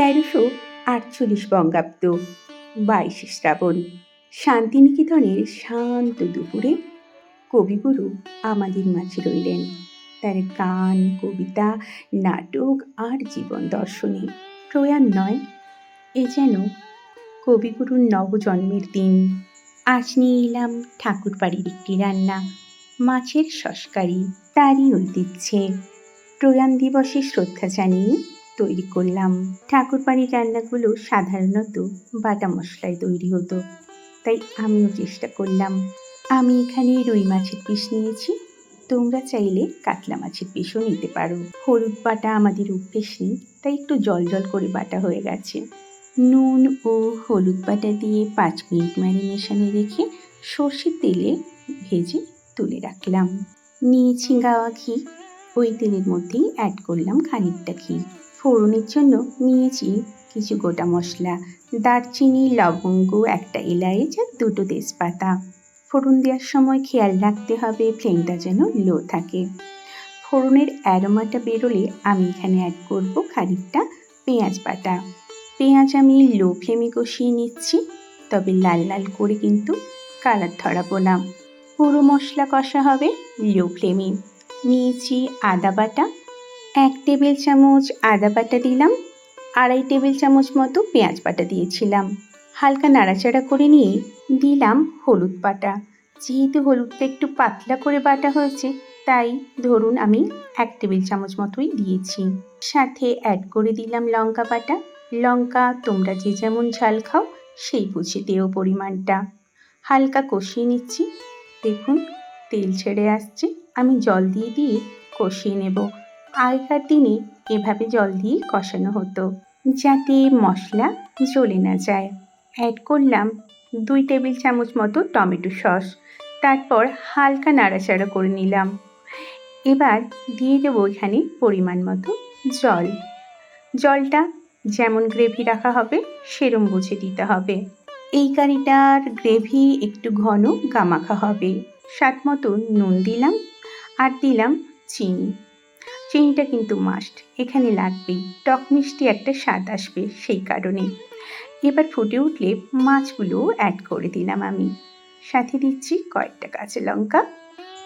তেরোশো আটচল্লিশ বঙ্গাব্দ, বাইশে শ্রাবণ। শান্তিনিকেতনের শান্ত দুপুরে কবিগুরু আমাদের মাঝে রইলেন। তার গান, কবিতা, নাটক আর জীবন দর্শনে। প্রয়াণ নয়, এ যেন কবিগুরুর নবজন্মের দিন। আজ নিয়ে এলাম ঠাকুর বাড়ির একটি রান্না। মাছের সস্কারি, তারই ঐতিহ্যে। প্রয়াণ দিবসে শ্রদ্ধা জানিয়ে তৈরি করলাম। ঠাকুর বাড়ির রান্নাগুলো সাধারণত বাটা মশলায় তৈরি হতো। তাই আমিও চেষ্টা করলাম। আমি এখানে রুই মাছের পিস নিয়েছি। তোমরা চাইলে কাতলা মাছের পিসও নিতে পারো। হলুদ বাটা আমাদের অভ্যেস নেই, তাই একটু জল জল করে বাটা হয়ে গেছে। নুন ও হলুদ বাটা দিয়ে পাঁচ মিনিট ম্যারিনেশনে রেখে সর্ষের তেলে ভেজে তুলে রাখলাম। নিয়েছি গাওয়া ঘি, ওই তেলের মধ্যেই অ্যাড করলাম খানিকটা ঘি। ফোড়নের জন্য নিয়েছি কিছু গোটা মশলা, দারচিনি, লবঙ্গ, একটা এলাচ আর দুটো তেজপাতা। ফোড়ন দেওয়ার সময় খেয়াল রাখতে হবে ফ্লেমটা যেন লো থাকে। ফোড়নের অ্যারোমাটা বেরোলে আমি এখানে অ্যাড করব খানিকটা পেঁয়াজ বাটা। পেঁয়াজ আমি লো ফ্লেমে কষিয়ে নিচ্ছি, তবে লাল লাল করে কিন্তু কালার ধরাবো না। পুরো মশলা কষা হবে লো ফ্লেমে। নিয়েছি আদা বাটা এক টেবিল চামচ আদা বাটা দিলাম, আড়াই টেবিল চামচ মতো পেঁয়াজ বাটা দিয়েছিলাম। হালকা নাড়াচাড়া করে নিয়ে দিলাম হলুদ বাটা। যেহেতু হলুদটা একটু পাতলা করে বাটা হয়েছে, তাই ধরুন আমি এক টেবিল চামচ মতোই দিয়েছি। সাথে অ্যাড করে দিলাম লঙ্কা বাটা। লঙ্কা, তোমরা যে যেমন ঝাল খাও, সেই বুঝে দেও পরিমাণটা। হালকা কষিয়ে নিচ্ছি। দেখুন, তেল ছেড়ে আসছে। আমি জল দিয়ে দিয়ে কষিয়ে নেব। আগেকার দিনে এভাবে জল দিয়ে কষানো হতো, যাতে মশলা জ্বলে না যায়। অ্যাড করলাম দুই টেবিল চামচ মতো টমেটো সস, তারপর হালকা নাড়াচাড়া করে নিলাম। এবার দিয়ে দেবো এখানে পরিমাণ মতো জল। জলটা যেমন গ্রেভি রাখা হবে, সেরম বুঝে দিতে হবে। এই কারিটার গ্রেভি একটু ঘন গামাখা হবে। স্বাদ মতো নুন দিলাম আর দিলাম চিনি। চিনিটা কিন্তু মাস্ট এখানে লাগবেই। টক মিষ্টি একটা স্বাদ আসবে সেই কারণে। এবার ফুটে উঠলে মাছগুলো অ্যাড করে দিলাম আমি। সাথে দিচ্ছি কয়েকটা কাঁচা লঙ্কা।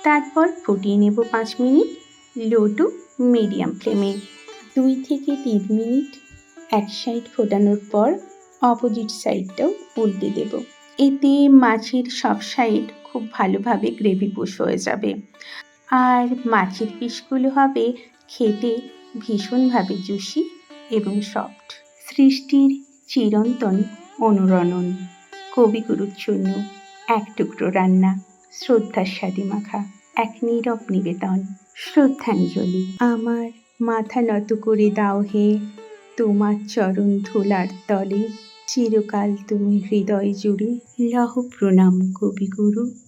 তারপর ফুটিয়ে নেব পাঁচ মিনিট লো টু মিডিয়াম ফ্লেমে দুই থেকে তিন মিনিট এক সাইড ফোটানোর পর অপোজিট সাইডটাও উল্টে দেব। এতে মাছের সব সাইড খুব ভালোভাবে গ্রেভি পুশ হয়ে যাবে। আর মাছের পিসগুলো হবে খেতে ভীষণভাবে জুসি এবং সফট। সৃষ্টির চিরন্তন অনুরণন। কবিগুরুর জন্য এক টুকরো রান্না, শ্রদ্ধার স্বাদী মাখা, এক নীরব নিবেদন, শ্রদ্ধাঞ্জলি। আমার মাথা নত করে দাও হে, তোমার চরণ ধুলার তলে, চিরকাল তুমি হৃদয় জুড়ে লহ প্রণাম কবিগুরু।